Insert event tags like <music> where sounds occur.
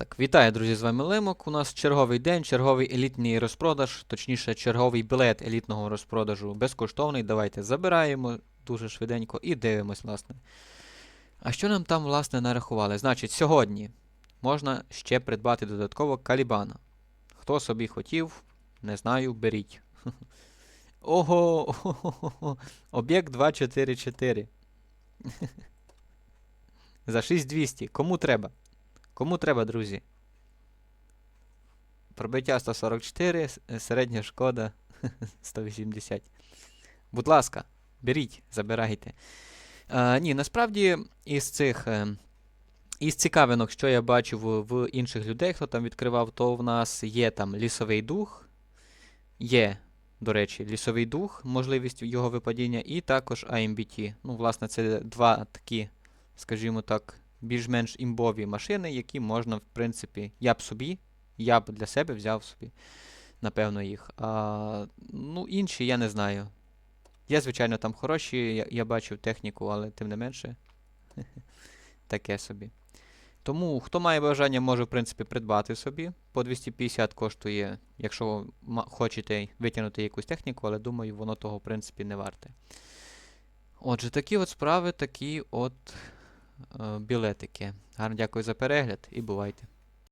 Так, вітаю, друзі, з вами Лемок. У нас черговий день, черговий елітний розпродаж, точніше, черговий білет елітного розпродажу безкоштовний. Давайте забираємо дуже швиденько і дивимось, власне. А що нам там, власне, нарахували? Значить, сьогодні можна ще придбати додатково калібана. Хто собі хотів, не знаю, беріть. <laughs> Ого! <laughs> Об'єкт 244. <laughs> За 6200. Кому треба? Кому треба, друзі? Пробиття 144, е, середня шкода <laughs> 180. Будь ласка, беріть, забирайте. Е, ні, насправді із цих. Е, із цікавинок, що я бачив в, інших людей, хто там відкривав, то в нас є там лісовий дух. Є, до речі, лісовий дух, можливість його випадіння, і також AMBT. Ну, власне, це два такі, скажімо так, більш-менш імбові машини, які можна, в принципі, я б собі, я б для себе взяв собі, напевно, їх. А, ну, інші я не знаю. Є, звичайно, там хороші, я, я бачив техніку, але тим не менше, <laughs> таке собі. Тому, хто має бажання, може, в принципі, придбати собі. По 250 коштує, якщо хочете витягнути якусь техніку, але думаю, воно того, в принципі, не варте. Отже, такі от справи, такі от білетики. Гарно дякую за перегляд і бувайте.